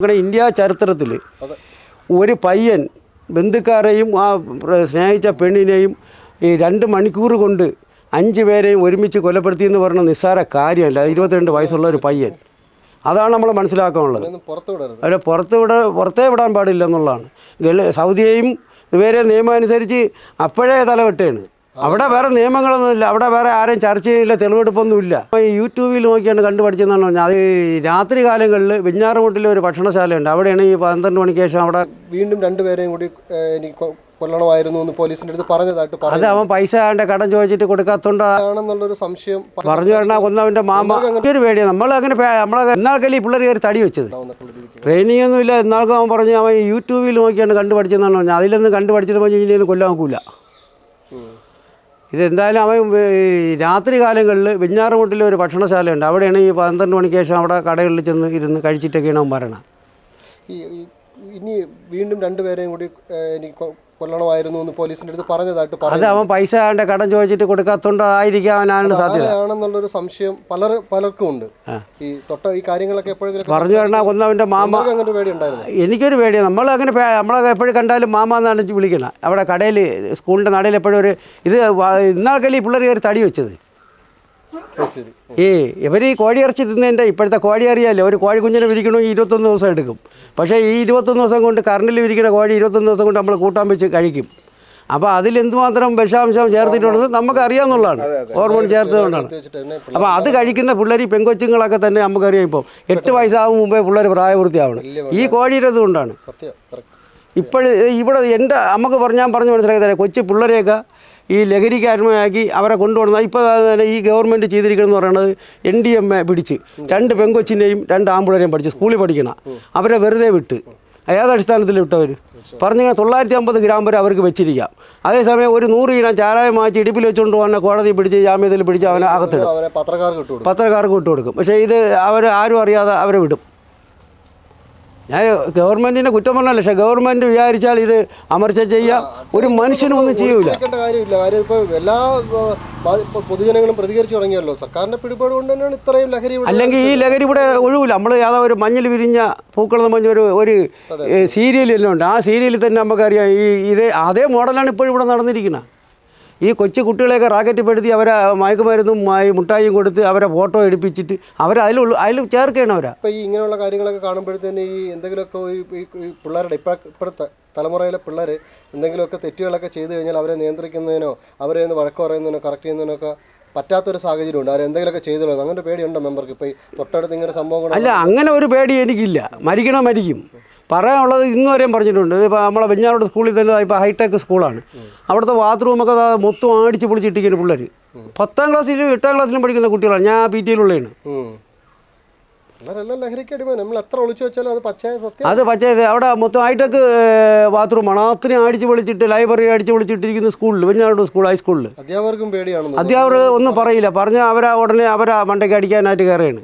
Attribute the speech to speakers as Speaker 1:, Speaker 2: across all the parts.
Speaker 1: നമ്മുടെ ഇന്ത്യ ചരിത്രത്തിൽ ഒരു പയ്യൻ ബന്ധുക്കാരെയും ആ സ്നേഹിച്ച പെണ്ണിനെയും ഈ രണ്ട് മണിക്കൂർ കൊണ്ട് അഞ്ച് പേരെയും ഒരുമിച്ച് കൊലപ്പെടുത്തി എന്ന് പറഞ്ഞ നിസ്സാര കാര്യമല്ല. ഇരുപത്തിരണ്ട് വയസ്സുള്ള ഒരു പയ്യൻ. അതാണ് നമ്മൾ മനസ്സിലാക്കാനുള്ളത്. അവരെ പുറത്ത് വിട പുറത്തേ വിടാൻ പാടില്ല എന്നുള്ളതാണ്. ഗൾ സൗദിയെയും ഇവരെ നിയമം അനുസരിച്ച് അപ്പോഴേ തലവെട്ടാണ്. അവിടെ വേറെ നിയമങ്ങളൊന്നും ഇല്ല. അവിടെ വേറെ ആരെയും ചർച്ച ചെയ്യില്ല തെളിവെടുപ്പൊന്നുമില്ല അപ്പോൾ ഈ യൂട്യൂബിൽ നോക്കിയാണ് കണ്ടുപഠിച്ചതെന്നാണ് പറഞ്ഞത് അത് രാത്രി കാലങ്ങളിൽ വെഞ്ഞാറുമുട്ടിലെ ഒരു ഭക്ഷണശാലയുണ്ട്. അവിടെയാണ് ഈ പന്ത്രണ്ട് മണിക്ക് ശേഷം അവിടെ
Speaker 2: വീണ്ടും രണ്ടുപേരെയും കൂടി എനിക്ക് കൊല്ലണമായിരുന്നു എന്ന് പോലീസിന്റെ അടുത്ത് പറഞ്ഞതായിട്ട്
Speaker 1: അത് അവൻ പൈസ അവന്റെ കടം ചോദിച്ചിട്ട്
Speaker 2: കൊടുക്കാത്തോണ്ടാണെന്നുള്ളൊരു സംശയം
Speaker 1: പറഞ്ഞു പറഞ്ഞാൽ അവന്റെ മാമ ഒരു പേടിയാണ് നമ്മൾ അങ്ങനെ നമ്മളെ എന്നാൾക്കല്ലേ ഈ പിള്ളേർ കയറി തടി വെച്ചത്? ട്രെയിനിങ് ഒന്നും ഒന്നുമില്ല എന്നാൾക്ക് അവൻ പറഞ്ഞു അവൻ യൂട്യൂബിൽ നോക്കിയാണ് കണ്ടുപഠിച്ചതെന്നാണ് പറഞ്ഞത് അതിലൊന്നും കണ്ടുപഠിച്ചത് പറഞ്ഞ് ഇനിയൊന്നും കൊല്ലാൻ നോക്കൂല. ഇതെന്തായാലും അവൻ രാത്രി കാലങ്ങളിൽ വെഞ്ഞാറുമുട്ടിൽ ഒരു ഭക്ഷണശാലയുണ്ട്. അവിടെയാണ് ഈ പന്ത്രണ്ട് മണിക്ക് ശേഷം അവിടെ കടകളിൽ ചെന്ന് ഇരുന്ന് കഴിച്ചിട്ടൊക്കെയാണ് അവൻ പറയണത്.
Speaker 2: ഇനി വീണ്ടും രണ്ടുപേരെയും കൂടി എനിക്ക് കൊല്ലണമായിരുന്നു എന്ന് പോലീസിന്റെ അടുത്ത് പറഞ്ഞതായിട്ട്
Speaker 1: അത് അവൻ പൈസ കടം ചോദിച്ചിട്ട് കൊടുക്കാത്തോണ്ട് സാധ്യത.
Speaker 2: ആണെന്നുള്ളൊരു സംശയം പലർ പലർക്കും ഉണ്ട് ഈ തൊട്ട ഈ കാര്യങ്ങളൊക്കെ എപ്പോഴെങ്കിലും
Speaker 1: പറഞ്ഞു കഴിഞ്ഞാൽ കൊന്നവന്റെ മാമ
Speaker 2: അങ്ങനെ പേടി ഉണ്ടായിരുന്നു?
Speaker 1: എനിക്കൊരു പേടിയാണ് നമ്മൾ അങ്ങനെ നമ്മളൊക്കെ നമ്മളെ എപ്പോഴും കണ്ടാലും മാമ എന്നാണ് വിളിക്കണം. അവിടെ കടയിൽ സ്കൂളിന്റെ നടയിൽ എപ്പോഴും ഒരു ഇത് ഇന്നാൾക്കല്ലേ ഈ പിള്ളേർ കയറി തടി വെച്ചത്? ഈ ഇവർ ഈ കോഴി ഇറച്ചി തിന്നതിന്റെ ഇപ്പോഴത്തെ കോഴി അറിയാമല്ലോ ഒരു കോഴി കുഞ്ഞിനെ വിരിക്കണമെങ്കിൽ ഇരുപത്തൊന്ന് ദിവസം എടുക്കും. പക്ഷേ ഈ ഇരുപത്തൊന്ന് ദിവസം കൊണ്ട് കറണ്ടിൽ വിരിക്കുന്ന കോഴി ഇരുപത്തൊന്ന് ദിവസം കൊണ്ട് നമ്മൾ കൂട്ടാൻ വെച്ച് കഴിക്കും. അപ്പോൾ അതിൽ എന്തുമാത്രം വിഷാംശം ചേർത്തിട്ടുണ്ടെന്ന് നമുക്ക് അറിയാമെന്നുള്ളതാണ് ഹോർമോൺ ചേർത്തതുകൊണ്ടാണ്. അപ്പോൾ അത് കഴിക്കുന്ന പിള്ളേർ ഈ പെങ്കൊച്ചുങ്ങളൊക്കെ തന്നെ നമുക്കറിയാം ഇപ്പോൾ എട്ട് വയസ്സാകും മുമ്പേ പിള്ളേർ പ്രായപൂർത്തിയാവണം. ഈ കോഴിയുടെ
Speaker 2: ഇതുകൊണ്ടാണ്
Speaker 1: ഇപ്പോഴും ഇവിടെ എന്റെ നമുക്ക് പറഞ്ഞാൽ പറഞ്ഞു പറഞ്ഞ് മനസ്സിലാക്കി തരാം കൊച്ചു പിള്ളേരെയൊക്കെ ഈ ലഹരിക്ക് അടിമയാക്കി അവരെ കൊണ്ടുവന്ന ഇപ്പോൾ തന്നെ ഈ ഗവൺമെന്റ് ചെയ്തിരിക്കണമെന്ന് പറയുന്നത് എൻ ഡി എം എ പിടിച്ച് രണ്ട് പെങ്കൊച്ചിനെയും രണ്ട് ആമ്പിളരെയും പഠിച്ച് സ്കൂളിൽ പഠിക്കണം. അവരെ വെറുതെ വിട്ട്. ഏതടിസ്ഥാനത്തിൽ വിട്ടവർ പറഞ്ഞാൽ തൊള്ളായിരത്തി അമ്പത് ഗ്രാം വരെ അവർക്ക് വെച്ചിരിക്കാം. അതേസമയം ഒരു നൂറ് ഇനം ചാരായം മാറ്റി ഇടുപ്പിൽ വെച്ചുകൊണ്ട് പോകുന്ന കോടതി പിടിച്ച് ജാമ്യത്തിൽ പിടിച്ച് അവനെ അകത്തിടും.
Speaker 2: പത്രക്കാർക്ക് ഇട്ടു കൊടുക്കും.
Speaker 1: പക്ഷേ ഇത് അവർ ആരും അറിയാതെ അവരെ വിടും. ഞാൻ ഗവൺമെന്റിന്റെ കുറ്റം പറഞ്ഞല്ല പക്ഷേ ഗവൺമെന്റ് വിചാരിച്ചാൽ ഇത് അമർച്ച ചെയ്യാം. ഒരു മനുഷ്യനും ഒന്നും ചെയ്യൂല.
Speaker 2: കാര്യമില്ല. കാര്യം ഇപ്പോൾ എല്ലാ പൊതുജനങ്ങളും പ്രതികരിച്ചു തുടങ്ങിയല്ലോ. സർക്കാരിന്റെ പിടിപാട് കൊണ്ട് തന്നെയാണ് ഇത്രയും ലഹരി
Speaker 1: അല്ലെങ്കിൽ ഈ ലഹരി ഇവിടെ ഒഴിവില്ല നമ്മൾ യാതൊരു ഒരു മഞ്ഞിൽ വിരിഞ്ഞ പൂക്കൾ പറഞ്ഞ ഒരു ഒരു സീരിയൽ എല്ലാം ഉണ്ട്. ആ സീരിയലിൽ തന്നെ നമുക്കറിയാം ഈ ഇതേ അതേ മോഡലാണ് ഇപ്പോഴും ഇവിടെ നടന്നിരിക്കുന്നത് ഈ കൊച്ചു കുട്ടികളെയൊക്കെ റാക്കറ്റ് പെടുത്തി അവരെ മയക്കുമരുന്നും മായി മുട്ടായും കൊടുത്ത് അവരെ ഫോട്ടോ എടുപ്പിച്ചിട്ട് അവരെ അതിൽ അതിൽ ചേർക്കുകയാണ് അവരെ.
Speaker 2: അപ്പോൾ ഈ ഇങ്ങനെയുള്ള കാര്യങ്ങളൊക്കെ കാണുമ്പോഴത്തേന് ഈ എന്തെങ്കിലുമൊക്കെ ഈ പിള്ളേരുടെ ഇപ്പഴ ഇപ്പോഴത്തെ തലമുറയിലെ പിള്ളേർ എന്തെങ്കിലുമൊക്കെ തെറ്റുകളൊക്കെ ചെയ്തു കഴിഞ്ഞാൽ അവരെ നിയന്ത്രിക്കുന്നതിനോ അവരെ ഒന്ന് വഴക്ക് പറയുന്നതിനോ കറക്റ്റ് ചെയ്യുന്നതിനൊക്കെ പറ്റാത്തൊരു സാഹചര്യമുണ്ട് അവർ എന്തെങ്കിലുമൊക്കെ ചെയ്തു കളയുന്നു അങ്ങനെ പേടിയുണ്ടോ മെമ്പർക്ക് ഇപ്പോൾ ഈ തൊട്ടടുത്ത് ഇങ്ങനെ സംഭവം
Speaker 1: അല്ല അങ്ങനെ ഒരു പേടി എനിക്കില്ല. മരിക്കണോ മരിക്കും. പറയാനുള്ളത് ഇന്ന് വരെയും പറഞ്ഞിട്ടുണ്ട്. ഇപ്പോൾ നമ്മളെ വെഞ്ഞാറോട് സ്കൂളിൽ തന്നെ ഇപ്പോൾ ഹൈടെക് സ്കൂളാണ് അവിടുത്തെ ബാത്റൂമൊക്കെ മൊത്തം അടിച്ച് പൊളിച്ചിട്ടിരിക്കുന്ന പിള്ളേർ പത്താം ക്ലാസ്സിലും എട്ടാം ക്ലാസ്സിലും പഠിക്കുന്ന കുട്ടികളാണ്. ഞാൻ പി ടിയിലുള്ളതാണ്
Speaker 2: അത്
Speaker 1: പക്ഷേ അവിടെ മൊത്തം ഹൈടെക് ബാത്റൂമാണ് അത്രയും അടിച്ച് പൊളിച്ചിട്ട് ലൈബ്രറി അടിച്ച് പൊളിച്ചിട്ടിരിക്കുന്ന സ്കൂളിൽ വെഞ്ഞാറോട് സ്കൂൾ ഹൈസ്കൂളിൽ
Speaker 2: അധ്യാപകർക്കും പേടിയാണ്
Speaker 1: അധ്യാപകർ ഒന്നും പറയില്ല. പറഞ്ഞാൽ അവരാ ഉടനെ അവരാ മണ്ടയ്ക്ക് അടിക്കാനായിട്ട് കയറുകയാണ്.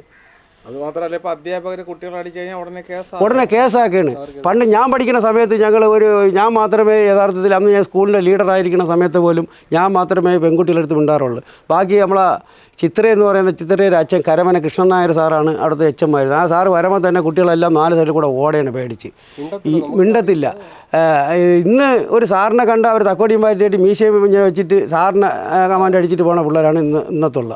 Speaker 3: അധ്യാപകർ കുട്ടികളെ അടിച്ചു കഴിഞ്ഞാൽ ഉടനെ കേസ്
Speaker 1: ഉടനെ കേസാക്കുകയാണ് പണ്ട് ഞാൻ പഠിക്കുന്ന സമയത്ത് ഞങ്ങൾ ഒരു ഞാൻ മാത്രമേ യഥാർത്ഥത്തിൽ അന്ന് ഞാൻ സ്കൂളിന്റെ ലീഡറായിരിക്കുന്ന സമയത്ത് പോലും ഞാൻ മാത്രമേ പെൺകുട്ടികളെടുത്ത് മിണ്ടാറുള്ളൂ. ബാക്കി നമ്മളെ ചിത്ര എന്ന് പറയുന്ന ചിത്രയുടെ അച്ഛൻ കരമന കൃഷ്ണൻ നായർ സാറാണ് അവിടുത്തെ അച്ഛന്മാരുന്നത് ആ സാറ് വരുമ്പോൾ തന്നെ കുട്ടികളെല്ലാം നാല് സൈഡിൽ കൂടെ ഓടയാണ് പേടിച്ച്. ഈ മിണ്ടത്തില്ല ഇന്ന് ഒരു സാറിനെ കണ്ട അവർ തക്കോടിയും പാറ്റിയായിട്ട് മീശയും വെച്ചിട്ട് സാറിനെ കമാൻഡ് അടിച്ചിട്ട് പോണ പിള്ളേരാണ് ഇന്ന് ഇന്നത്തുള്ള.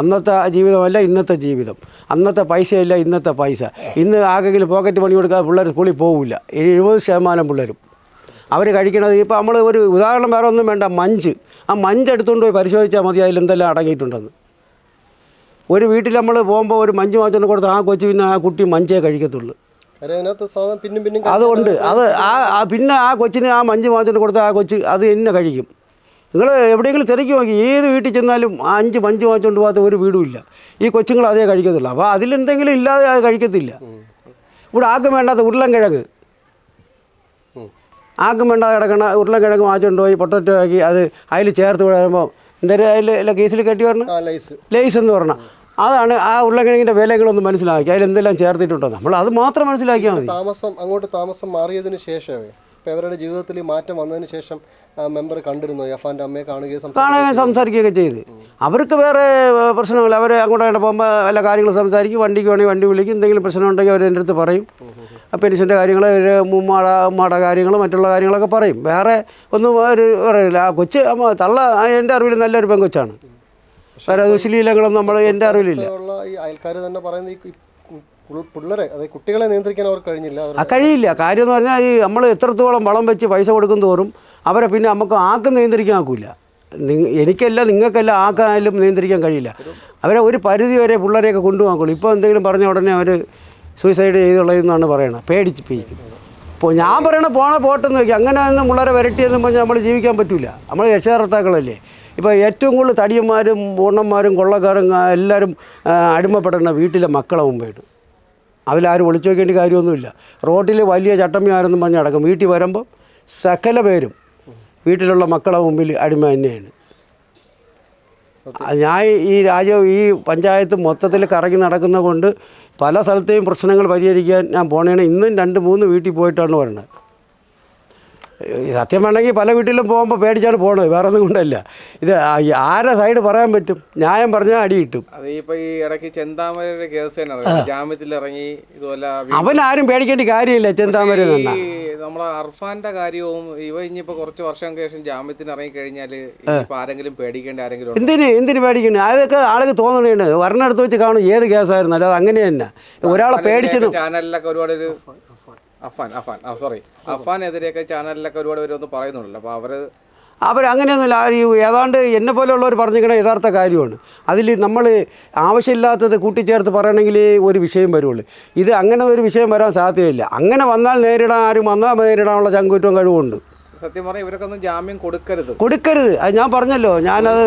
Speaker 1: അന്നത്തെ ജീവിതമല്ല ഇന്നത്തെ ജീവിതം. അന്നത്തെ പൈസയല്ല ഇന്നത്തെ പൈസ. ഇന്ന് ആകെങ്കിലും പോക്കറ്റ് പണി കൊടുക്കാതെ പിള്ളേർ സ്കൂളിൽ പോകില്ല എഴുപത് ശതമാനം പിള്ളേരും. അവർ കഴിക്കണത് ഇപ്പോൾ നമ്മൾ ഒരു ഉദാഹരണം വേറെ ഒന്നും വേണ്ട മഞ്ച്. ആ മഞ്ച് എടുത്തുകൊണ്ട് പോയി പരിശോധിച്ചാൽ മതി അതിൽ എന്തെല്ലാം അടങ്ങിയിട്ടുണ്ടെന്ന്. ഒരു വീട്ടിൽ നമ്മൾ പോകുമ്പോൾ ഒരു മഞ്ച് വാങ്ങിച്ചുകൊണ്ട് കൊടുത്ത് ആ കൊച്ചു പിന്നെ ആ കുട്ടി മഞ്ചേ കഴിക്കത്തുള്ളൂ. അതുകൊണ്ട് അത് ആ ആ പിന്നെ ആ കൊച്ചിന് ആ മഞ്ച് വാങ്ങിച്ചുകൊണ്ട് കൊടുത്ത ആ കൊച്ച് അത് എന്നെ കഴിക്കും. നിങ്ങൾ എവിടെയെങ്കിലും തിരക്കി നോക്കി ഏത് വീട്ടിൽ ചെന്നാലും അഞ്ച് പഞ്ച് വാങ്ങിച്ചുകൊണ്ട് പോകാത്ത ഒരു വീടും ഇല്ല. ഈ കൊച്ചുങ്ങൾ അതേ കഴിക്കത്തുള്ളൂ. അപ്പോൾ അതിലെന്തെങ്കിലും ഇല്ലാതെ അത് കഴിക്കത്തില്ല. ഇവിടെ ആർക്കും വേണ്ടാത്ത ഉരുളൻകിഴങ്ങ് ആർക്കും വേണ്ടാതെ കിടക്കണ ഉരുളൻകിഴങ്ങ് വാങ്ങിച്ചുകൊണ്ട് പോയി പൊട്ടറ്റോ ആക്കി അത് അതിൽ ചേർത്ത് വിടുമ്പോൾ എന്തായാലും അതിൽ കേസിൽ കെട്ടി വരണം?
Speaker 2: ലൈസ്.
Speaker 1: ലേസ് എന്ന് പറഞ്ഞാൽ അതാണ് ആ ഉരുളക്കിഴങ്ങിന്റെ വിലകളൊന്ന് മനസ്സിലാക്കി. അതിൽ എന്തെല്ലാം ചേർത്തിട്ടുണ്ടോ? നമ്മൾ അത് മാത്രം മനസ്സിലാക്കിയാൽ മതി.
Speaker 2: താമസം അങ്ങോട്ട് താമസം മാറിയതിന് ശേഷമേ ഇപ്പം അവരുടെ ജീവിതത്തിൽ ഈ മാറ്റം വന്നതിന് ശേഷം മെമ്പർ കണ്ടിരുന്നു? യഫാന്റെ അമ്മയെ കാണുകയും
Speaker 1: കാണുകയും
Speaker 2: സംസാരിക്കുകയും
Speaker 1: സംസാരിക്കുകയൊക്കെ ചെയ്ത്. അവർക്ക് വേറെ പ്രശ്നമില്ല. അവർ അങ്ങോട്ട് അങ്ങോട്ട് പോകുമ്പോൾ എല്ലാ കാര്യങ്ങളും സംസാരിക്കും. വണ്ടിക്ക് വേണമെങ്കിൽ വണ്ടി വിളിക്കും. എന്തെങ്കിലും പ്രശ്നം ഉണ്ടെങ്കിൽ അവർ എന്റെ അടുത്ത് പറയും. പെൻഷന്റെ കാര്യങ്ങൾ ഉമ്മാട ഉമ്മാടെ കാര്യങ്ങൾ മറ്റുള്ള കാര്യങ്ങളൊക്കെ പറയും. വേറെ ഒന്നും ഒരു പറയില്ല. ആ കൊച്ച് അമ്മ തള്ള എന്റെ അറിവിൽ നല്ലൊരു പെങ്കൊച്ചാണ് വേറെ ദുശീലങ്ങളൊന്നും നമ്മൾ എന്റെ അറിവിലില്ല.
Speaker 2: അയൽക്കാർ തന്നെ പറയുന്നത് കുട്ടികളെ നിയന്ത്രിക്കാൻ അവർക്ക് കഴിഞ്ഞില്ല.
Speaker 1: കഴിയില്ല. കാര്യം എന്ന് പറഞ്ഞാൽ ഈ നമ്മൾ എത്രത്തോളം വളം വെച്ച് പൈസ കൊടുക്കും തോറും അവരെ പിന്നെ നമുക്ക് ആക്കും നിയന്ത്രിക്കാൻ ആക്കില്ല എനിക്കല്ല നിങ്ങൾക്കല്ല ആക്കാനും നിയന്ത്രിക്കാൻ കഴിയില്ല. അവരെ ഒരു പരിധി വരെ പിള്ളേരെയൊക്കെ കൊണ്ടുപോകുള്ളൂ ഇപ്പോൾ എന്തെങ്കിലും പറഞ്ഞ ഉടനെ അവർ സൂയിസൈഡ് ചെയ്തുള്ളതെന്നാണ് പറയണത്. പേടിച്ച് പേയിക്കും ഇപ്പോൾ ഞാൻ പറയണ പോണ പോട്ടെന്ന് വയ്ക്കും അങ്ങനെ ഒന്നും പിള്ളേരെ വരട്ടിയെന്നും പറഞ്ഞാൽ നമ്മൾ ജീവിക്കാൻ പറ്റില്ല നമ്മൾ രക്ഷകർത്താക്കളല്ലേ. ഇപ്പോൾ ഏറ്റവും കൂടുതൽ തടിയന്മാരും പൂർണന്മാരും കൊള്ളക്കാരും എല്ലാവരും അടിമപ്പെടേണ്ട വീട്ടിലെ മക്കളെ മുമ്പായിട്ട് അതിലാരും ഒളിച്ചു വയ്ക്കേണ്ട കാര്യമൊന്നുമില്ല. റോട്ടിൽ വലിയ ചട്ടമ്മയാരെന്നും പറഞ്ഞ് അടക്കം വീട്ടിൽ വരുമ്പോൾ സകല പേരും വീട്ടിലുള്ള മക്കളെ മുമ്പിൽ അടിമ തന്നെയാണ്. ഞാൻ ഈ രാജ്യം ഈ പഞ്ചായത്ത് മൊത്തത്തിൽ കറങ്ങി നടക്കുന്ന കൊണ്ട് പല സ്ഥലത്തെയും പ്രശ്നങ്ങൾ പരിഹരിക്കാൻ ഞാൻ പോണേണ്. ഇന്നും രണ്ട് മൂന്ന് വീട്ടിൽ പോയിട്ടാണ് ഈ സത്യം വേണമെങ്കിൽ പല വീട്ടിലും പോകുമ്പോൾ പേടിച്ചാണ് പോകണത് വേറെ ഒന്നും കൊണ്ടല്ല. ഇത് ആരെ സൈഡ് പറയാൻ പറ്റും? ന്യായം പറഞ്ഞാൽ അടി കിട്ടും.
Speaker 3: അത് ഇപ്പൊ ഈ ഇടയ്ക്ക് ചെന്താമരയുടെ കേസ് തന്നെ അറിയാം. ജാമ്യത്തിൽ ഇറങ്ങി ഇതുപോലെ വീ-
Speaker 1: അവനാരും പേടിക്കേണ്ട കാര്യമില്ല ചെന്താമര
Speaker 3: നമ്മളെ അർഫാന്റെ കാര്യവും ഇവ ഇനിയിപ്പോ കുറച്ച് വർഷം ശേഷം ജാമ്യത്തിന് ഇറങ്ങി കഴിഞ്ഞാൽ ഇനിയിപ്പോ ആരെങ്കിലും പേടിക്കേണ്ട ആരെങ്കിലും?
Speaker 1: എന്തിന് എന്തിന് പേടിക്കുന്നു അതൊക്കെ ആൾക്ക് തോന്നണേണ്. വരണടുത്ത് വെച്ച് കാണും ഏത് കേസായിരുന്നു. അല്ലാതെ അങ്ങനെ തന്നെ. ഒരാളെ പേടിച്ചത്
Speaker 3: ചാനലിലൊക്കെ ഒരുപാട് ഒരു അഫാൻ അഫാൻ. ആ സോറി അഫാനെതിരെയൊക്കെ ചാനലിലൊക്കെ ഒരുപാട് പേര് ഒന്ന് പറയുന്നുണ്ടല്ലോ. അപ്പോൾ അവർ
Speaker 1: അവരങ്ങനെയൊന്നുമില്ല ഈ ഏതാണ്ട് എന്നെ പോലെയുള്ളവർ പറഞ്ഞിരിക്കണ യഥാർത്ഥ കാര്യമാണ്. അതിൽ നമ്മൾ ആവശ്യമില്ലാത്തത് കൂട്ടിച്ചേർത്ത് പറയണമെങ്കിൽ ഒരു വിഷയം വരുള്ളൂ. ഇത് അങ്ങനെ ഒരു വിഷയം വരാൻ സാധ്യതയില്ല. അങ്ങനെ വന്നാൽ നേരിടാൻ ആരും വന്നാൽ നേരിടാനുള്ള ചങ്കുറ്റവും കഴിവുണ്ട്
Speaker 3: സത്യം പറഞ്ഞാൽ ഇവർക്കൊന്നും ജാമ്യം കൊടുക്കരുത്.
Speaker 1: കൊടുക്കരുത്. അത് ഞാൻ പറഞ്ഞല്ലോ. ഞാനത്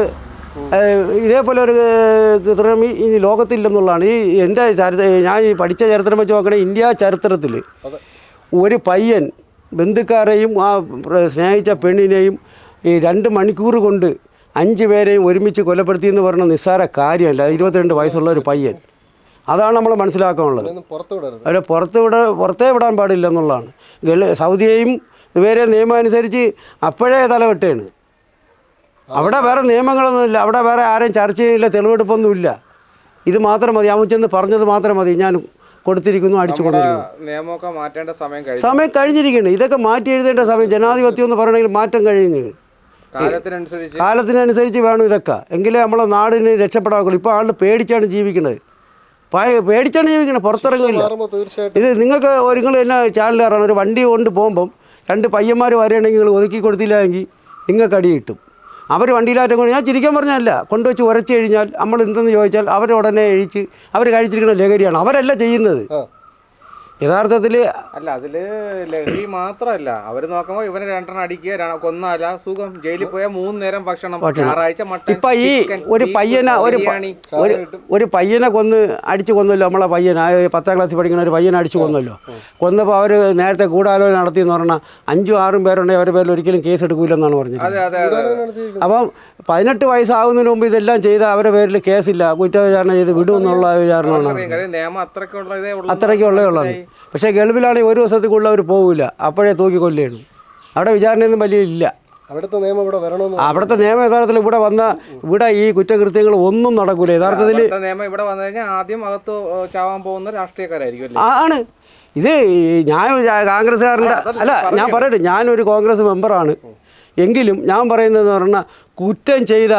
Speaker 1: ഇതേപോലെ ഒരു ചിത്രം ഈ ലോകത്തില്ലെന്നുള്ളതാണ്. ഈ എന്റെ ചരിത്ര ഞാൻ ഈ പഠിച്ച ചരിത്രം വെച്ച് നോക്കണേ ഇന്ത്യ ചരിത്രത്തിൽ ഒരു പയ്യൻ ബന്ധുക്കാരെയും ആ സ്നേഹിച്ച പെണ്ണിനെയും ഈ രണ്ട് മണിക്കൂർ കൊണ്ട് അഞ്ച് പേരെയും ഒരുമിച്ച് കൊലപ്പെടുത്തി എന്ന് പറഞ്ഞ നിസ്സാര കാര്യമല്ല. ഇരുപത്തിരണ്ട് വയസ്സുള്ള ഒരു പയ്യൻ. അതാണ് നമ്മൾ മനസ്സിലാക്കാനുള്ളത്. അവരെ പുറത്ത് വിട പുറത്തേ വിടാൻ പാടില്ല എന്നുള്ളതാണ്. ഗൾ സൗദിയെയും ഇവരെ നിയമം അനുസരിച്ച് അപ്പോഴേ തലവെട്ടാണ്. അവിടെ വേറെ നിയമങ്ങളൊന്നുമില്ല. അവിടെ വേറെ ആരെയും ചർച്ച ചെയ്യുന്നില്ല തെളിവെടുപ്പൊന്നുമില്ല. ഇത് മാത്രം മതി. അമ്മച്ചെന്ന് ചെന്ന് പറഞ്ഞത് മാത്രം മതി. ഞാൻ കൊടുത്തിരിക്കുന്നു അടിച്ചു
Speaker 3: കൊടുത്തിരിക്കുന്നു
Speaker 1: കൊണ്ടിരിക്കുന്നു
Speaker 3: നിയമമൊക്കെ മാറ്റേണ്ട സമയം കഴിഞ്ഞു.
Speaker 1: സമയം കഴിഞ്ഞിരിക്കുന്നു ഇതൊക്കെ മാറ്റി എഴുതേണ്ട സമയം. ജനാധിപത്യം എന്ന് പറയണമെങ്കിൽ മാറ്റം കഴിഞ്ഞു
Speaker 3: കാലത്തിനനുസരിച്ച്.
Speaker 1: കാലത്തിനനുസരിച്ച് വേണം ഇതൊക്കെ. എങ്കിലേ നമ്മളെ നാടിന് രക്ഷപ്പെടാക്കുള്ളൂ ഇപ്പോൾ ആൾ പേടിച്ചാണ് ജീവിക്കുന്നത് പേടിച്ചാണ് ജീവിക്കുന്നത് പുറത്തിറങ്ങില്ല ഇത് നിങ്ങൾക്ക് നിങ്ങൾ എന്നെ ചാനലുകാരാണ് ഒരു വണ്ടി കൊണ്ട് പോകുമ്പം രണ്ട് പയ്യന്മാർ വരികയാണെങ്കിൽ നിങ്ങൾ ഒതുക്കി കൊടുത്തില്ല എങ്കിൽ നിങ്ങൾക്ക് അടി കിട്ടും. അവർ വണ്ടിയിലാറ്റം കൊണ്ട് ഞാൻ ചിരിക്കാൻ പറഞ്ഞല്ല കൊണ്ടുവച്ച് ഉരച്ചു കഴിഞ്ഞാൽ നമ്മൾ എന്തെന്ന് ചോദിച്ചാൽ അവർ ഉടനെ എഴിച്ച് അവർ കഴിച്ചിരിക്കുന്ന ലഹരിയാണ്. അവരല്ല ചെയ്യുന്നത്. യഥാർത്ഥത്തിൽ
Speaker 3: അല്ല അതിൽ ലഹരി മാത്രല്ല അവർ നോക്കുമ്പോ ഇവനെ രണ്ടെണ്ണം അടിക്കുക കൊന്നാല സുഖം. ജയിലിൽ പോയ മൂന്ന് നേരം ഭക്ഷണം ഞായറാഴ്ച മട്ടൻ
Speaker 1: ഇപ്പൊ ഈ ഒരു പയ്യന ഒരു ഒരു ഒരു പയ്യനെ കൊന്ന് അടിച്ചു കൊന്നല്ലോ നമ്മളെ പയ്യൻ. ആ പത്താം ക്ലാസ്സിൽ പഠിക്കുന്ന ഒരു പയ്യനെ അടിച്ചു കൊന്നല്ലോ. കൊന്നപ്പോൾ അവർ നേരത്തെ ഗൂഢാലോചന നടത്തിയെന്ന് പറഞ്ഞാൽ അഞ്ചും ആറും പേരുണ്ടെങ്കിൽ അവരുടെ പേരിൽ ഒരിക്കലും കേസ് എടുക്കില്ലെന്നാണ് പറഞ്ഞത് അപ്പം പതിനെട്ട് വയസ്സാവുന്നതിന് മുമ്പ് ഇതെല്ലാം ചെയ്ത അവരുടെ പേരിൽ കേസില്ല കുറ്റവിചാരണ ചെയ്ത് വിടുമെന്നുള്ള വിചാരണമാണ്
Speaker 3: അത്രയ്ക്കുള്ള ഉള്ളൂ
Speaker 1: അത്രയ്ക്കുള്ളേ ഉള്ളത് പക്ഷേ ഗൾഫിലാണെങ്കിൽ ഒരു ദിവസത്തിൽ കൂടുതൽ അവർ പോകില്ല അപ്പോഴേ തൂക്കി കൊല്ലുകയാണ് അവിടെ വിചാരണയൊന്നും വലിയ ഇല്ല.
Speaker 2: അവിടുത്തെ നിയമം ഇവിടെ വരണമെന്ന്
Speaker 1: അവിടുത്തെ നിയമ യഥാർത്ഥത്തിൽ ഇവിടെ വന്ന ഇവിടെ ഈ കുറ്റകൃത്യങ്ങൾ ഒന്നും നടക്കൂല. യഥാർത്ഥത്തിൽ
Speaker 3: നിയമം ഇവിടെ വന്നു കഴിഞ്ഞാൽ ആദ്യം അകത്ത് ചാവാൻ പോകുന്ന രാഷ്ട്രീയക്കാരായിരിക്കും
Speaker 1: ആണ്. ഇത് ഞാൻ കോൺഗ്രസ്സുകാരന്റെ അല്ല ഞാൻ പറയട്ടെ. ഞാനൊരു കോൺഗ്രസ് മെമ്പറാണ്. എങ്കിലും ഞാൻ പറയുന്നതെന്ന് പറഞ്ഞാൽ കുറ്റം ചെയ്ത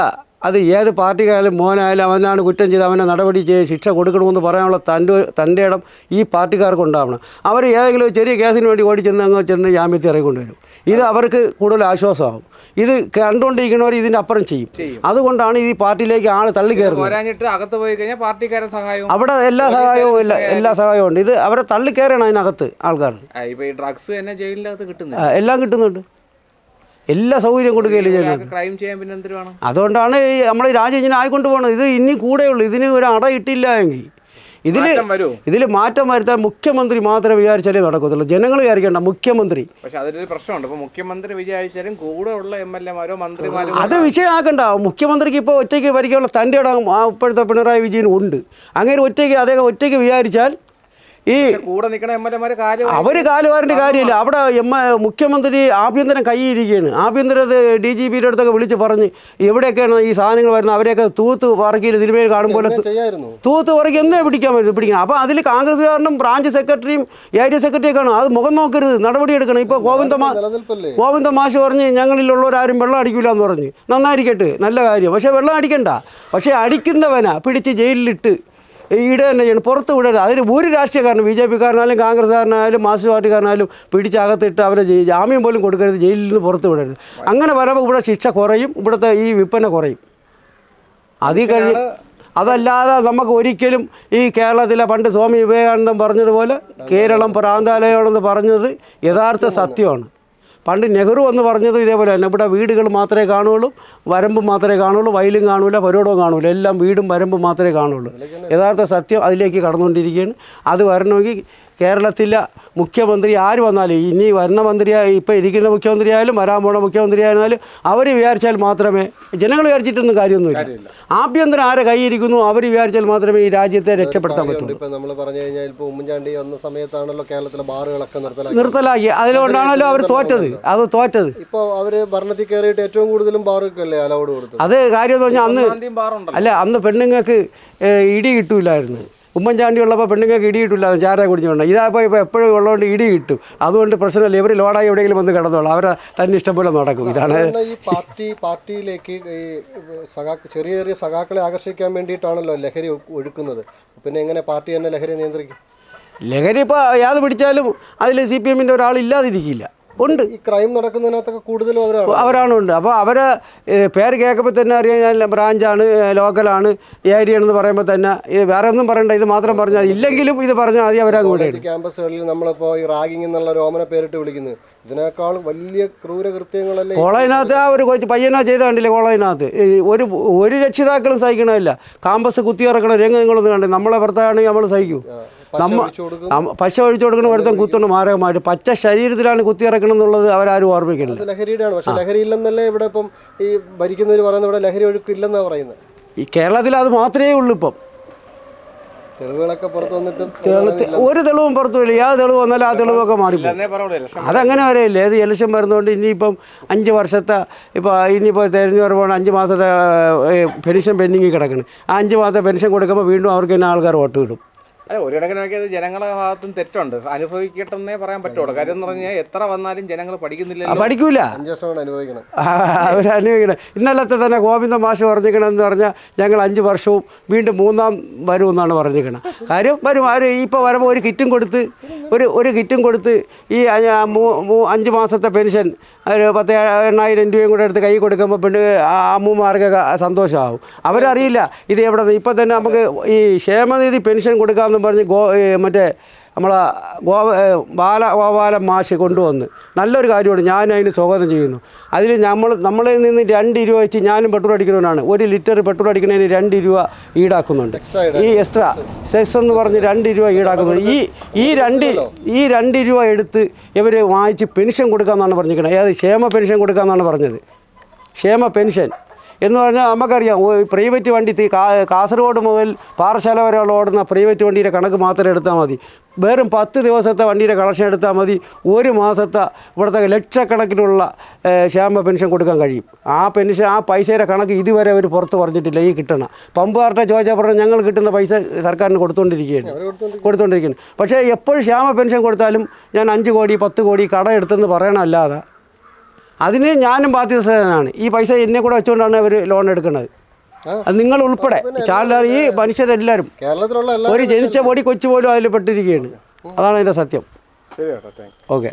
Speaker 1: അത് ഏത് പാർട്ടിക്കായാലും മോനായാലും അവനാണ് കുറ്റം ചെയ്ത് അവനെ നടപടി ചെയ്ത് ശിക്ഷ കൊടുക്കണമെന്ന് പറയാനുള്ള തന്റെ തന്റെ ഇടം ഈ പാർട്ടിക്കാർക്ക് ഉണ്ടാവണം. അവർ ഏതെങ്കിലും ഒരു ചെറിയ കേസിന് വേണ്ടി ഓടി ചെന്ന് അങ്ങ് ചെന്ന് ജാമ്യത്തിൽ ഇറങ്ങിക്കൊണ്ടുവരും. ഇത് അവർക്ക് കൂടുതൽ ആശ്വാസമാകും. ഇത് കണ്ടുകൊണ്ടിരിക്കുന്നവർ ഇതിന്റെ അപ്പുറം ചെയ്യും. അതുകൊണ്ടാണ് ഈ പാർട്ടിയിലേക്ക് ആൾ തള്ളി കയറുന്നത്.
Speaker 3: അകത്ത് പോയി കഴിഞ്ഞാൽ പാർട്ടിക്കാരെ സഹായവും
Speaker 1: അവിടെ എല്ലാ സഹായവും ഇല്ല. എല്ലാ സഹായവും ഉണ്ട്. ഇത് അവരെ തള്ളി കയറണം അതിനകത്ത് ആൾക്കാർ. എല്ലാം കിട്ടുന്നുണ്ട്. എല്ലാ സൗകര്യം കൊടുക്കുകയല്ലേ ചെയ്യുന്നത്? അതുകൊണ്ടാണ് ഈ നമ്മൾ രാജ്യം ഇങ്ങനെ ആയിക്കൊണ്ട് പോകുന്നത് ഇത് ഇനി കൂടെയുള്ളൂ ഇതിന് ഒരു അട ഇട്ടില്ല എങ്കിൽ. ഇതിൽ
Speaker 3: മാറ്റം
Speaker 1: ഇതിൽ മാറ്റം വരുത്താൻ മുഖ്യമന്ത്രി മാത്രമേ വിചാരിച്ചാലേ നടക്കത്തുള്ളൂ. ജനങ്ങൾ വിചാരിക്കേണ്ട മുഖ്യമന്ത്രി.
Speaker 3: പക്ഷെ അതിലൊരു പ്രശ്നമുണ്ട്. മുഖ്യമന്ത്രി വിചാരിച്ചാലും കൂടെ ഉള്ള എം എൽ എമാരോ മന്ത്രിമാരോ
Speaker 1: അത് വിഷയമാക്കണ്ട. മുഖ്യമന്ത്രിക്ക് ഇപ്പോൾ ഒറ്റയ്ക്ക് ഭരിക്കാനുള്ള തന്റെ ഇടം ആ ഇപ്പോഴത്തെ പിണറായി വിജയൻ ഉണ്ട്. അങ്ങനെ ഒറ്റയ്ക്ക് അദ്ദേഹം ഒറ്റയ്ക്ക് വിചാരിച്ചാൽ ഈ
Speaker 3: കൂടെ നിൽക്കണ എം എൽ എമാരെ കാര്യം
Speaker 1: അവർ കാലുവാറിന്റെ കാര്യമില്ല. അവിടെ എം മുഖ്യമന്ത്രി ആഭ്യന്തരം കൈയിരിക്കുകയാണ്. ആഭ്യന്തരം ഡി ജി പിയുടെ അടുത്തൊക്കെ വിളിച്ച് പറഞ്ഞ് എവിടെയൊക്കെയാണ് ഈ സാധനങ്ങൾ വരുന്നത് അവരെയൊക്കെ തൂത്ത് പറക്കിയിൽ സിനിമയിൽ കാണുമ്പോൾ തൂത്ത് പറക്കി എന്നേ പിടിക്കാൻ പറ്റും പിടിക്കണം. അപ്പോൾ അതിൽ കോൺഗ്രസ്സുകാരനും ബ്രാഞ്ച് സെക്രട്ടറിയും എ ഡി ആണ്. അത് മുഖം നോക്കരുത്. നടപടി എടുക്കണം. ഇപ്പോൾ ഗോവിന്ദ ഗോവിന്ദ മാഷ് പറഞ്ഞ് ഞങ്ങളിലുള്ളവരാരും വെള്ളം അടിക്കില്ല എന്ന് പറഞ്ഞ്. നന്നായിരിക്കട്ടെ. നല്ല കാര്യം. പക്ഷേ വെള്ളം അടിക്കണ്ട. പക്ഷേ അടിക്കുന്നവനാ പിടിച്ച് ജയിലിലിട്ട് ഈടെ തന്നെ ചെയ്യണം. പുറത്ത് വിടരുത്. അതിന് ഒരു രാഷ്ട്രീയക്കാരനും ബി ജെ പിക്കാരനായാലും കോൺഗ്രസ്സുകാരനായാലും മാർക്സിസ്റ്റ് പാർട്ടിക്കാരനായാലും പിടിച്ചകത്തിട്ട് അവരെ ജാമ്യം പോലും കൊടുക്കരുത്. ജയിലിൽ നിന്ന് പുറത്ത് വിടരുത്. അങ്ങനെ വരുമ്പോൾ ഇവിടെ ശിക്ഷ കുറയും. ഇവിടുത്തെ ഈ വിൽപ്പന കുറയും. അതീ കഴിഞ്ഞ് അതല്ലാതെ നമുക്ക് ഒരിക്കലും ഈ കേരളത്തിലെ പണ്ട് സ്വാമി വിവേകാനന്ദൻ പറഞ്ഞതുപോലെ കേരളം പ്രാന്താലയമാണെന്ന് പറഞ്ഞത് യഥാർത്ഥ സത്യമാണ്. പണ്ട് നെഹ്റു എന്ന് പറഞ്ഞത് ഇതേപോലെ തന്നെ. ഇവിടെ വീടുകൾ മാത്രമേ കാണുകയുള്ളൂ വരമ്പ് മാത്രമേ കാണുകയുള്ളൂ വയലും കാണൂല പരോടവും കാണൂല. എല്ലാം വീടും വരമ്പും മാത്രമേ കാണുകയുള്ളൂ. യഥാർത്ഥ സത്യം അതിലേക്ക് കടന്നുകൊണ്ടിരിക്കുകയാണ്. അത് വരണമെങ്കിൽ കേരളത്തിലെ മുഖ്യമന്ത്രി ആര് വന്നാലും ഇനി വരുന്ന മന്ത്രിയായി ഇപ്പോൾ ഇരിക്കുന്ന മുഖ്യമന്ത്രിയായാലും വരാൻ പോണ മുഖ്യമന്ത്രി ആയാലും അവർ വിചാരിച്ചാൽ മാത്രമേ ജനങ്ങൾ വിചാരിച്ചിട്ടൊന്നും കാര്യമൊന്നുമില്ല. ആഭ്യന്തരം ആരെ കൈയിരിക്കുന്നു അവർ വിചാരിച്ചാൽ മാത്രമേ ഈ രാജ്യത്തെ രക്ഷപ്പെടുത്താൻ പറ്റുള്ളൂ.
Speaker 2: ഇപ്പോൾ നമ്മൾ പറഞ്ഞു കഴിഞ്ഞാൽ ഇപ്പോൾ ഉമ്മൻചാണ്ടി വന്ന സമയത്താണല്ലോ കേരളത്തിലെ ബാറുകളൊക്കെ നിർത്തലാക്കി.
Speaker 1: നിർത്തലാക്കി അതിലുകൊണ്ടാണല്ലോ അവർ തോറ്റത്. അത് തോറ്റത്.
Speaker 2: ഇപ്പോൾ അവർ ഭരണത്തിൽ കയറിയിട്ട് ഏറ്റവും കൂടുതലും ബാറുകൾക്കല്ലേ അലൗഡ് കൊടുത്തത്?
Speaker 1: അത് കാര്യം എന്ന് പറഞ്ഞാൽ അന്ന് അല്ല അന്ന് പെണ്ണുങ്ങൾക്ക് ഇടി കിട്ടൂലായിരുന്നു. ഉമ്മൻചാണ്ടി ഉള്ളപ്പോൾ പെണ്ണുങ്ങൾക്ക് ഇടി കിട്ടില്ല ചാരാ കുടിച്ചുകൊണ്ട്. ഇതാപ്പോൾ ഇപ്പോൾ എപ്പോഴും ഉള്ളതുകൊണ്ട് ഇടി കിട്ടും. അതുകൊണ്ട് പ്രശ്നമില്ല ഇവർ ലോഡായി എവിടെയെങ്കിലും വന്ന് കിടന്നോളൂ. അവരെ തന്നെ ഇഷ്ടംപോലെ നടക്കും. ഇതാണ്
Speaker 2: ഈ പാർട്ടി പാർട്ടിയിലേക്ക് ഈ സഖാ ചെറിയ ചെറിയ സഖാക്കളെ ആകർഷിക്കാൻ വേണ്ടിയിട്ടാണല്ലോ ലഹരി ഒഴുക്കുന്നത്. പിന്നെ എങ്ങനെ പാർട്ടി തന്നെ ലഹരി നിയന്ത്രിക്കും?
Speaker 1: ലഹരി ഇപ്പോൾ യാത് പിടിച്ചാലും അതിൽ സി പി എമ്മിന്റെ ഒരാൾ ഇല്ലാതിരിക്കില്ല. ഉണ്ട്.
Speaker 2: ഈ ക്രൈം നടക്കുന്നതിനകത്തൊക്കെ കൂടുതലും അവരാണ്.
Speaker 1: അവരാണ് ഉണ്ട്. അപ്പോൾ അവർ പേര് കേൾക്കുമ്പോൾ തന്നെ അറിയാം ഞാൻ ബ്രാഞ്ചാണ് ലോക്കലാണ് ഏരിയ ഏരിയയാണെന്ന് പറയുമ്പോൾ തന്നെ ഇത് വേറെ ഒന്നും പറയണ്ട ഇത് മാത്രം പറഞ്ഞാൽ ഇല്ലെങ്കിലും ഇത് പറഞ്ഞാൽ മതി അവരങ്ങ് കൂടെ
Speaker 2: ക്യാമ്പസുകളിൽ നമ്മളിപ്പോൾ ഈ റാഗിങ് എന്നുള്ള ഒരു ഓമന പേരിട്ട് വിളിക്കുന്നത് ഇതിനേക്കാൾ വലിയ ക്രൂരകൃത്യങ്ങളല്ലേ
Speaker 1: കോളേജിനകത്ത് ആ ഒരു കൊച്ചു പയ്യനാ ചെയ്ത കണ്ടില്ലേ കോളേജിനകത്ത്? ഒരു ഒരു രക്ഷിതാക്കളും സഹിക്കണമില്ല കാമ്പസ് കുത്തിയിറക്കണ രംഗങ്ങളൊന്നും നിങ്ങളൊന്നും കണ്ടേ നമ്മളെ ഭർത്താവാണെങ്കിൽ നമ്മൾ സഹിക്കൂ. നമ്മ പശ ഒഴിച്ചു കൊടുക്കണ ഒരുത്തം കുത്തണം മാരകമായിട്ട് പച്ച ശരീരത്തിലാണ് കുത്തി ഇറക്കണം എന്നുള്ളത് അവരാരും ഓർമ്മിക്കുന്നില്ല.
Speaker 2: അത് ലഹരിയുടെയാണ്. പക്ഷെ ലഹരി ഇല്ലെന്നല്ലേ ഇവിടെ ഇപ്പം ഈ ഭരിക്കുന്നവർ പറയുന്നത്? ഇവിടെ ലഹരി ഒഴുക്കില്ലെന്നാണ് പറയുന്നത്.
Speaker 1: ഈ കേരളത്തിൽ അത് മാത്രമേ ഉള്ളൂ ഇപ്പം.
Speaker 2: തെളിവുകളൊക്കെ പുറത്ത് വന്നിട്ടും
Speaker 1: കേരളത്തിൽ ഒരു തെളിവും പുറത്തു വരില്ല. ഏത് തെളിവ് വന്നാലും ആ തെളിവൊക്കെ മാറിപ്പോകും.
Speaker 3: ഇലക്ഷൻ
Speaker 1: അതങ്ങനെ വരെയില്ല. ഏത് ഇലക്ഷൻ വരുന്നതുകൊണ്ട് ഇനിയിപ്പം അഞ്ച് വർഷത്തെ ഇപ്പോൾ ഇനിയിപ്പോൾ തെരഞ്ഞെടുപ്പാണ് അഞ്ച് മാസത്തെ പെൻഷൻ പെൻഡിങ്ങിൽ കിടക്കണം. ആ അഞ്ച് മാസത്തെ പെൻഷൻ കൊടുക്കുമ്പോൾ വീണ്ടും അവർക്ക് തന്നെ ആൾക്കാർ വോട്ട് കിട്ടും
Speaker 3: അല്ല ഒരു കണക്കിന് നോക്കിയത് ജനങ്ങളുടെ ഭാഗത്തും തെറ്റുണ്ട്. അനുഭവിക്കട്ടെന്നേ പറയാൻ പറ്റുള്ളൂ. കാര്യം എന്ന് പറഞ്ഞാൽ എത്ര വന്നാലും ജനങ്ങൾ
Speaker 1: പഠിക്കുന്നില്ല
Speaker 3: പഠിക്കുന്നില്ലല്ലോ
Speaker 1: പഠിക്കൂല.
Speaker 2: അഞ്ച് വർഷം അനുഭവിക്കണം.
Speaker 1: അവർ അനുഭവിക്കണം. ഇന്നലത്തെ തന്നെ ഗോവിന്ദ മാഷ് പറഞ്ഞിരിക്കണമെന്ന് പറഞ്ഞാൽ ഞങ്ങൾ അഞ്ച് വർഷവും വീണ്ടും മൂന്നാം വരുമെന്നാണ് പറഞ്ഞിരിക്കണം കാര്യം വരും അവർ ഇപ്പോൾ വരുമ്പോൾ ഒരു കിറ്റും കൊടുത്ത് ഒരു ഒരു കിറ്റും കൊടുത്ത് ഈ അഞ്ച് മാസത്തെ പെൻഷൻ ഒരു പത്ത് എണ്ണായിരം രൂപയും കൂടെ എടുത്ത് കൈ കൊടുക്കുമ്പോൾ പെണ്ണ് ആ അമ്മൂമാർക്കൊക്കെ സന്തോഷമാവും അവരറിയില്ല ഇത് എവിടെ നിന്ന് ഇപ്പം തന്നെ നമുക്ക് ഈ ക്ഷേമനിധി പെൻഷൻ കൊടുക്കാമെന്ന് പറഞ്ഞ് ഗോ മറ്റേ നമ്മളെ ഗോവ ബാല ഗോപാലം മാഷി കൊണ്ടുവന്ന് നല്ലൊരു കാര്യമാണ് ഞാൻ അതിന് സ്വാഗതം ചെയ്യുന്നു. അതിൽ നമ്മൾ നമ്മളിൽ നിന്ന് രണ്ട് രൂപ വെച്ച് ഞാനും പെട്രോൾ അടിക്കുന്നവനാണ്. ഒരു ലിറ്റർ പെട്രോൾ അടിക്കുന്നതിന് രണ്ട് രൂപ ഈടാക്കുന്നുണ്ട്. ഈ എക്സ്ട്രാ സെസ് എന്ന് പറഞ്ഞ് രണ്ട് രൂപ ഈടാക്കുന്നുണ്ട്. ഈ ഈ രണ്ട് ഈ രണ്ട് രൂപ എടുത്ത് ഇവർ വാങ്ങിച്ച് പെൻഷൻ കൊടുക്കാമെന്നാണ് പറഞ്ഞിരിക്കുന്നത് അതായത് ക്ഷേമ പെൻഷൻ കൊടുക്കാമെന്നാണ് പറഞ്ഞത്. ക്ഷേമ പെൻഷൻ. എന്ന് പറഞ്ഞാൽ നമുക്കറിയാം പ്രൈവറ്റ് വണ്ടി കാസർഗോഡ് മുതൽ പാറശാല വരെ ഓടുന്ന പ്രൈവറ്റ് വണ്ടിയുടെ കണക്ക് മാത്രം എടുത്താൽ മതി. വെറും പത്ത് ദിവസത്തെ വണ്ടിയുടെ കളക്ഷൻ എടുത്താൽ മതി. ഒരു മാസത്തെ ഇവിടുത്തെ ലക്ഷക്കണക്കിനുള്ള ക്ഷേമ പെൻഷൻ കൊടുക്കാൻ കഴിയും. ആ പെൻഷൻ ആ പൈസയുടെ കണക്ക് ഇതുവരെ അവർ പുറത്ത് പറഞ്ഞിട്ടില്ല ഈ കിട്ടണം. പമ്പുകാരുടെ ചോദിച്ചാൽ പറഞ്ഞാൽ ഞങ്ങൾ കിട്ടുന്ന പൈസ സർക്കാരിന് കൊടുത്തുകൊണ്ടിരിക്കുകയാണ് കൊടുത്തുകൊണ്ടിരിക്കുകയാണ് പക്ഷേ എപ്പോഴും ക്ഷേമ പെൻഷൻ കൊടുത്താലും ഞാൻ അഞ്ച് കോടി പത്ത് കോടി കടം എടുത്തെന്ന് പറയണമല്ലാതെ അതിന് ഞാനും ബാധ്യസ്ഥനാണ് ഈ പൈസ എന്നെ കൂടെ വെച്ചുകൊണ്ടാണ് അവർ ലോൺ എടുക്കുന്നത്. അത് നിങ്ങൾ ഉൾപ്പെടെ. ചാലി ഈ മനുഷ്യരെല്ലാവരും
Speaker 2: കേരളത്തിലുള്ള എല്ലാ
Speaker 1: ഒരു ജനിച്ച പൊടി കൊച്ചു പോലും അതിൽ പെട്ടിരിക്കുകയാണ്. അതാണ് അതിന്റെ സത്യം. ഓക്കെ.